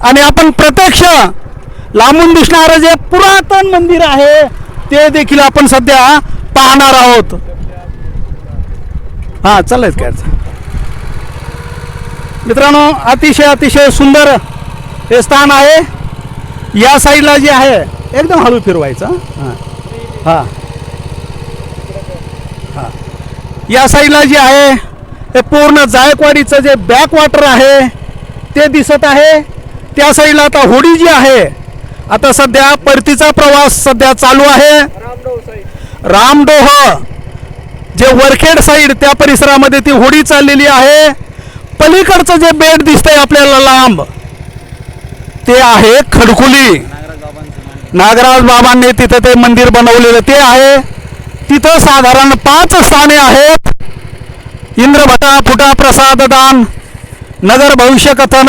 आणि आपण प्रत्यक्ष लांबून दिसणारं जे पुरातन मंदिर आहे ते देखील आपण सध्या पाहणार आहोत. हां चालत काय? मित्रांनो अतिशय अतिशय सुंदर हे स्थान आहे. या साईडला जे आहे एकदम हळू फिरवायचं हां. हां. हां. या साईडला जे आहे ते पूर्ण जायकवाडीचं जे बॅकवॉटर आहे ते दिसत आहे. त्या साईडला आता होडी जी आहे आता सध्या परतीचा प्रवास सध्या चालू आहे. रामडोह जे वरखेड साईड त्या परिसरामध्ये ती होडी चाललेली आहे. पलीकडचं जे बेट दिसतंय आपल्याला लांब ते आहे खडकुली. नागराज बाबांनी तिथं ते मंदिर बनवलेलं ते आहे. तिथं साधारण पाच स्थाने आहेत. इंद्रभटा फुटा प्रसाद दान नगर भविष्य कथन